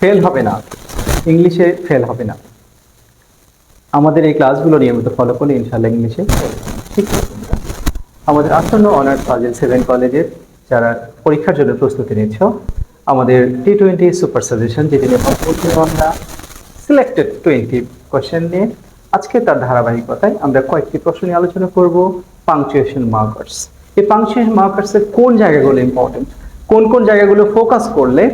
Fail হবে না। ইংলিশে ফেল হবে না। আমাদের এই ক্লাসগুলো নিয়মিত ফলো করলে ইনশাল্লাহ ইংলিশে ঠিক। আমাদের আসন্ন অনার্স ফাজিল সেভেন কলেজের যারা পরীক্ষার জন্য প্রস্তুতি নিচ্ছ আমাদের টি টোয়েন্টি সুপার সাজেশন যেটি নিয়ে আমরা সিলেক্টেড টোয়েন্টি কোয়েশ্চেন নিয়ে আজকে তার ধারাবাহিকতায় আমরা কয়েকটি প্রশ্ন নিয়ে আলোচনা করব পাংচুয়েশন মার্কার্স এই পাংচুয়েশন মার্কার্সের কোন জায়গাগুলো ইম্পর্টেন্ট কোন কোন জায়গাগুলো ফোকাস করলে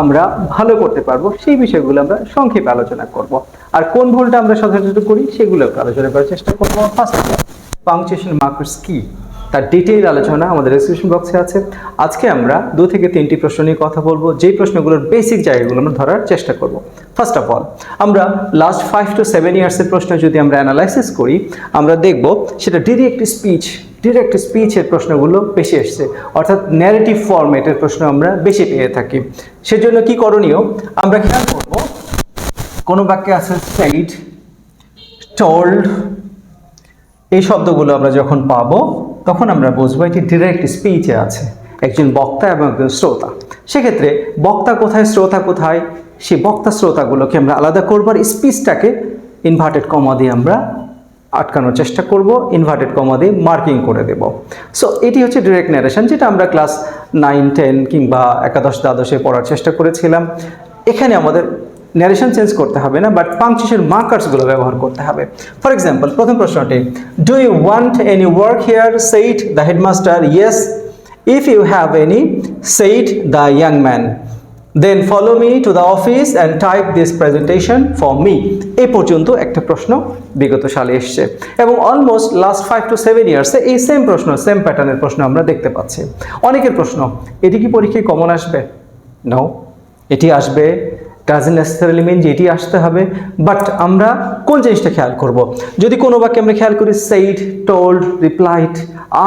আমরা ভালো করতে পারব, সেই বিষয়গুলো আমরা সংক্ষেপে আলোচনা করব। আর কোন ভুলটা আমরা সাধারণত করি, সেগুলো আলোচনা করার চেষ্টা করব। ফার্স্ট পাংচুয়েশন মার্কার্স কি? তার ডিটেইল আলোচনা আমাদের ডিসক্রিপশন বক্সে আছে। আজকে আমরা দু থেকে তিনটি প্রশ্ন নিয়ে কথা বলব যে প্রশ্নগুলোর বেসিক জায়গাগুলো আমরা ধরার চেষ্টা করব। ফার্স্ট অফ অল আমরা লাস্ট ফাইভ টু সেভেন ইয়ার্সের প্রশ্ন যদি আমরা অ্যানালাইসিস করি, আমরা দেখব সেটা ডিরেক্ট স্পিচ ডিরেক্ট স্পিচের প্রশ্নগুলো বেশি এসছে। অর্থাৎ ন্যারেটিভ ফরম্যাটের প্রশ্ন আমরা বেশি পেয়ে থাকি। সেজন্য কি করণীয়? আমরা খেয়াল করব, কোনো বাক্যে আছে সাইড টোল্ড এই শব্দগুলো আমরা যখন পাবো, তখন আমরা বুঝব এটি ডিরেক্ট স্পিচে আছে। একজন বক্তা এবং একজন শ্রোতা। সেক্ষেত্রে বক্তা কোথায়, শ্রোতা কোথায়, সেই বক্তা শ্রোতাগুলোকে আমরা আলাদা করব আর স্পিচটাকে ইনভার্টেড কমা দিয়ে আমরা আটকানোর চেষ্টা করব ইনভার্টেড কমা দিয়ে মার্কিং করে দেব। সো এটি হচ্ছে ডিরেক্ট ন্যারেশন যেটা আমরা ক্লাস নাইন টেন কিংবা একাদশ, দ্বাদশে পড়ার চেষ্টা করেছিলাম। এখানে আমাদের ন্যারেশন চেঞ্জ করতে হবে না বাট পাংচুয়েশন মার্কার্সগুলো ব্যবহার করতে হবে। ফর এক্সাম্পল প্রথম প্রশ্নটি do you want any work here said the headmaster yes if you have any said the young man then follow me to the office and type this presentation for me এ পর্যন্ত একটা প্রশ্ন বিগত সালে এসছে। এবং almost last five to seven ইয়ার্সে এই same প্রশ্ন same প্যাটার্নের প্রশ্ন আমরা দেখতে পাচ্ছি। অনেকের প্রশ্ন, এটি কি পরীক্ষায় কমন আসবে? নো এটি আসবে ডাজেন্ট নেসেসারিলি মিন যে এটি আসতে হবে বাট আমরা কোন জিনিসটা খেয়াল করব? যদি কোনো বাক্যে আমরা খেয়াল করি সেইড টোল্ড রিপ্লাইড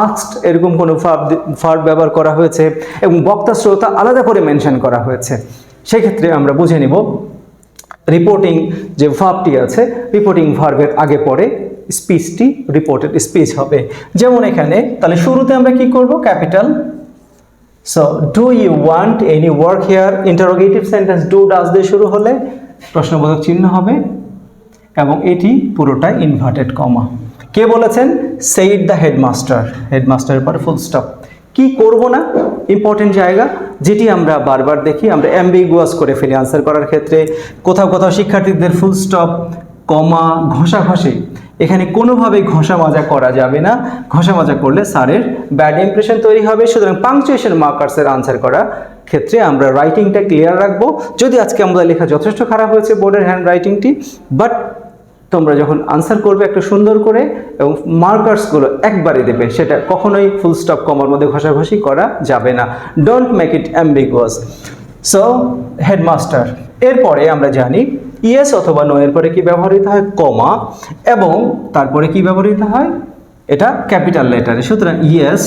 আস্কড এরকম কোনো ফার্ব ব্যবহার করা হয়েছে, এবং বক্তা, শ্রোতা আলাদা করে মেনশন করা হয়েছে, সেক্ষেত্রে আমরা বুঝে নিব রিপোর্টিং যে ভার্বটি আছে রিপোর্টিং ভার্বের আগে পরে স্পিচটি রিপোর্টেড স্পিচ হবে। যেমন এখানে, তাহলে শুরুতে আমরা কি করব? Capital so do you want any work here interrogative sentence do does দিয়ে শুরু হলে প্রশ্নবোধক চিহ্ন হবে এবং এটি পুরোটাই ইনভার্টেড কমা কে বলেছেন? সেইড দ্য হেডমাস্টার হেডমাস্টারের পরে ফুল স্টপ কি করব না? ইম্পর্টেন্ট জায়গা, যেটি আমরা বারবার দেখি, আমরা অ্যাম্বিগুয়াস করে ফেলি আনসার করার ক্ষেত্রে। কোথাও কোথাও শিক্ষার্থীদের ফুল স্টপ কমা ঘষাঘষি। এখানে কোনোভাবেই ঘষা মাজা করা যাবে না। ঘষা মাজা করলে স্যারের ব্যাড ইমপ্রেশন তৈরি হবে। সুতরাং পাংচুয়েশন মার্কার্সের আনসার করা ক্ষেত্রে আমরা রাইটিংটা ক্লিয়ার রাখব। যদি আজকে আমাদের লেখা যথেষ্ট খারাপ হয়েছে বোর্ডের হ্যান্ড রাইটিংটি বাট তোমরা যখন আনসার করবে একটা সুন্দর করে এবং মার্কার্সগুলো একবারে দেবে, সেটা কখনোই ফুল স্টপ কমার মধ্যে ঘষাঘষি করা যাবে না। Don't make it ambiguous so headmaster এরপরে আমরা জানি ইয়েস অথবা নো এর পরে কি ব্যবহৃত হয়? কমা। এবং তারপরে কি ব্যবহৃত হয়? এটা ক্যাপিটাল লেটারে। সুতরাং yes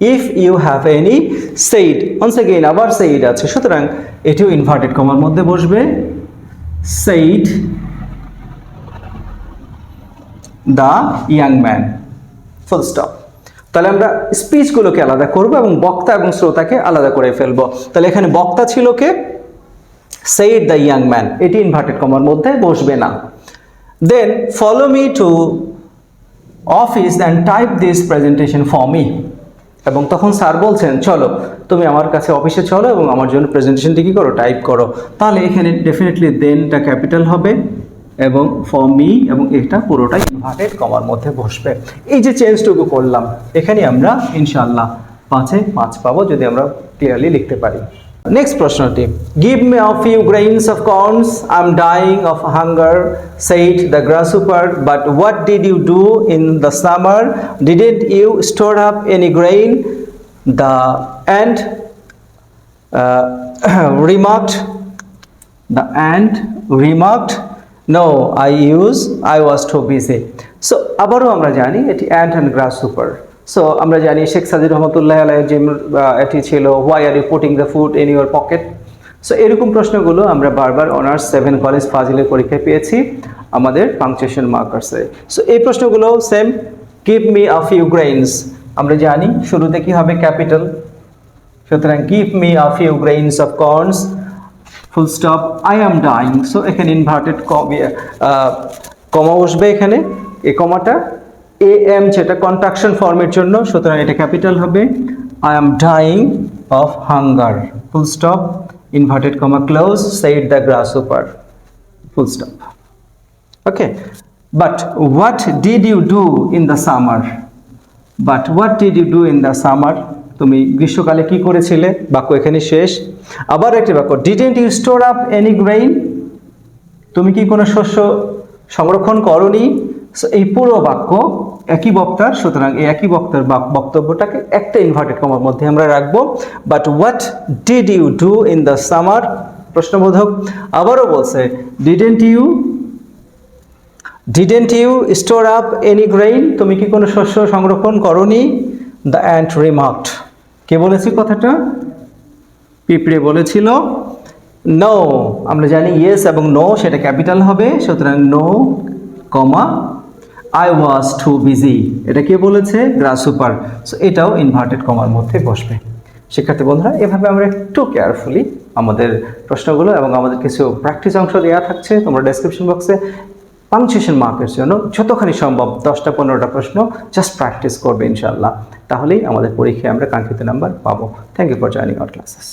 if you have any said once again আবার সেইড আছে। সুতরাং এটিও ইনভার্টেড কমার মধ্যে বসবে। Said the young man full stop তাহলে আমরা স্পিচগুলোকে আলাদা করব এবং বক্তা এবং শ্রোতাকে আলাদা করে ফেলব। তাহলে এখানে বক্তা ছিল কে? সেইড দ্য ইয়াং ম্যান এটি ইনভার্টেড কমার মধ্যে বসবে না। Then follow me to office and type this presentation for me এবং তখন স্যার বলছেন, চলো, তুমি আমার কাছে অফিসে চলো এবং আমার জন্য প্রেজেন্টেশনটি কী করো টাইপ করো। তাহলে এখানে ডেফিনেটলি দেনটা ক্যাপিটাল হবে এবং ফর মি এবং এটা পুরোটাই ইনভার্টেড কমার মধ্যে বসবে। এই যে চেঞ্জটুকু করলাম, এখানে আমরা ইনশাল্লাহ পাঁচে পাঁচ পাবো যদি আমরা ক্লিয়ারলি লিখতে পারি। নেক্সট প্রশ্নটি give me a few grains of corns I am dying of hunger said the grasshopper but what did you do in the summer didn't you store up any grain the ant remarked, the ant remarked, no, i use, i was too busy. So, আবারও আমরা জানি, এটি ant and grasshopper so আমরা জানি শেখ সাজিদ রহমতুল্লাহ আলাই আহ, এটি ছিল why are you putting the food in your pocket so এরকম প্রশ্নগুলো আমরা বারবার অনার্স সেভেন কলেজ ফাজিলের পরীক্ষায় পেয়েছি আমাদের পাংচুয়েশন মার্কার্সে সো এই প্রশ্নগুলো same give me a few grains আমরা জানি শুরুতে কি হবে ক্যাপিটাল। সুতরাং give me a few grains of corns full stop I am dying so এখানে ইনভার্টেড কমা বসবে এখানে। এই কমাটা এ এম যেটা কন্ট্রাকশন ফর্মের জন্য, সুতরাং এটা ক্যাপিটাল হবে। I am dying of hunger full stop inverted comma close said the grasshopper full stop okay but what did you do in the summer but what did you do in the summer তুমি গ্রীষ্মকালে কি করেছিলে? বাক্য এখানে শেষ। আবার একটি বাক্য didn't you store up any grain তুমি কি কোনো শস্য সংরক্ষণ করনি? So, এই পুরো বাক্য একই বক্তার সুতরাং এই একই বক্তার বক্তব্যটাকে একটা ইনভার্টেড কমার মধ্যে আমরা রাখব। But what did you do in the summer প্রশ্নবোধক আবারও বলছে didn't you didn't you store up any grain তুমি কি কোনো শস্য সংরক্ষণ করনি? দ্য অ্যান্ট রিমার্কড কে বলেছি কথাটা? পিঁপড়ে বলেছিল নো আমরা জানি ইয়েস এবং নো সেটা ক্যাপিটাল হবে সুতরাং no comma I was too busy এটা কে বলেছে? গ্রাস সুপার সো এটাও ইনভার্টেড কমার মধ্যে বসবে। শিক্ষার্থী বন্ধুরা, এভাবে আমরা একটু কেয়ারফুলি আমাদের প্রশ্নগুলো এবং আমাদের কিছু প্র্যাকটিস অংশ দেওয়া থাকছে। তোমরা ডেসক্রিপশন বক্সে পাংচুয়েশন মার্কের জন্য যতখানি সম্ভব দশটা, পনেরোটা প্রশ্ন জাস্ট প্র্যাকটিস করবে ইনশাল্লাহ তাহলেই আমাদের পরীক্ষায় আমরা কাঙ্ক্ষিত নাম্বার পাবো। Thank you for joining our classes